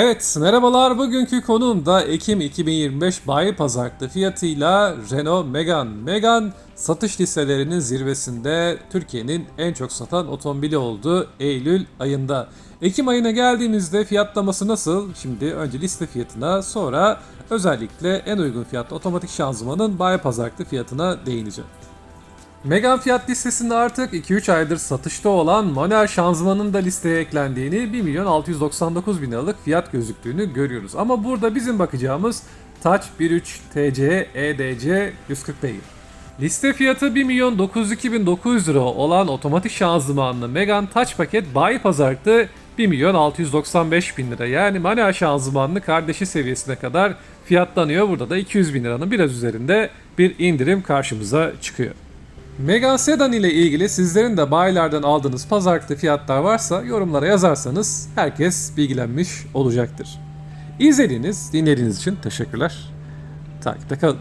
Evet, merhabalar. Bugünkü konuğum da Ekim 2025 bayi pazarlıklı fiyatıyla Renault Megane. Megane satış listelerinin zirvesinde Türkiye'nin en çok satan otomobili oldu Eylül ayında. Ekim ayına geldiğimizde fiyatlaması nasıl? Şimdi önce liste fiyatına sonra özellikle en uygun fiyatlı otomatik şanzımanın bayi pazarlıklı fiyatına değineceğim. Megane fiyat listesinde artık 2-3 aydır satışta olan manuel şanzımanın da listeye eklendiğini 1 milyon 699 bin liralık fiyat gözüktüğünü görüyoruz. Ama burada bizim bakacağımız Touch 1.3 TC EDC 140 beygir. Liste fiyatı 1 milyon 902 bin 900 lira olan otomatik şanzımanlı Megane Touch paket bayi pazarlıkta 1 milyon 695 bin lira. Yani manuel şanzımanlı kardeşi seviyesine kadar fiyatlanıyor. Burada da 200 bin liranın biraz üzerinde bir indirim karşımıza çıkıyor. Megane Sedan ile ilgili sizlerin de bayilerden aldığınız pazarlıklı fiyatlar varsa yorumlara yazarsanız herkes bilgilenmiş olacaktır. İzlediğiniz, dinlediğiniz için teşekkürler. Takipte kalın.